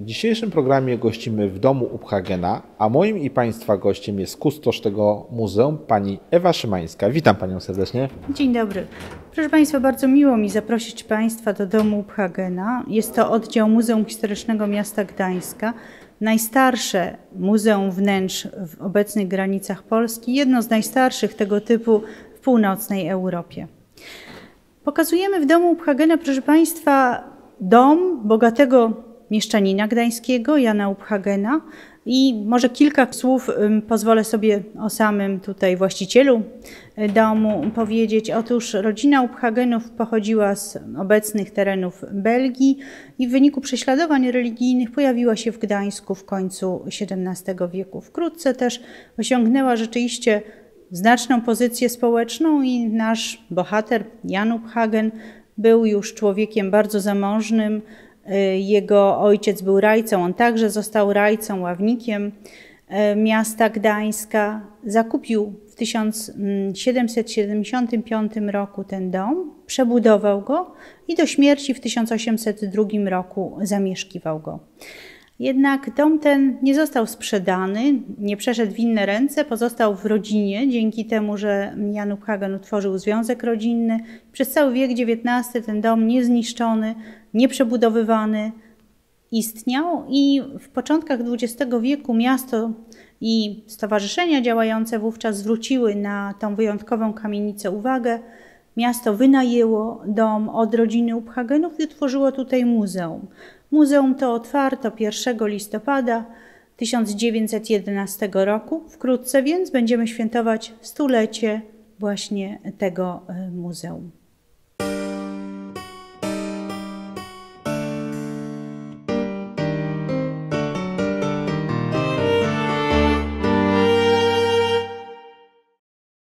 dzisiejszym programie gościmy w domu Uphagena, a moim i Państwa gościem jest kustosz tego muzeum, pani Ewa Szymańska. Witam Panią serdecznie. Dzień dobry. Proszę Państwa, bardzo miło mi zaprosić Państwa do domu Uphagena. Jest to oddział Muzeum Historycznego Miasta Gdańska, najstarsze muzeum wnętrz w obecnych granicach Polski, jedno z najstarszych tego typu w północnej Europie. Pokazujemy w domu Uphagena, proszę Państwa, dom bogatego mieszczanina gdańskiego, Jana Uphagena. I może kilka słów pozwolę sobie o samym tutaj właścicielu y, domu powiedzieć. Otóż rodzina Uphagenów pochodziła z obecnych terenów Belgii i w wyniku prześladowań religijnych pojawiła się w Gdańsku w końcu XVII wieku. Wkrótce też osiągnęła rzeczywiście znaczną pozycję społeczną i nasz bohater Jan Uphagen był już człowiekiem bardzo zamożnym. Y, jego ojciec był rajcą, on także został rajcą, ławnikiem y, miasta Gdańska. Zakupił w 1775 roku ten dom, przebudował go i do śmierci w 1802 roku zamieszkiwał go. Jednak dom ten nie został sprzedany, nie przeszedł w inne ręce, pozostał w rodzinie, dzięki temu, że Jan Hagen utworzył związek rodzinny. Przez cały wiek XIX ten dom niezniszczony, nieprzebudowywany istniał i w początkach XX wieku miasto i stowarzyszenia działające wówczas zwróciły na tą wyjątkową kamienicę uwagę. Miasto wynajęło dom od rodziny Uphagenów i utworzyło tutaj muzeum. Muzeum to otwarto 1 listopada 1911 roku. Wkrótce więc będziemy świętować stulecie właśnie tego e, muzeum.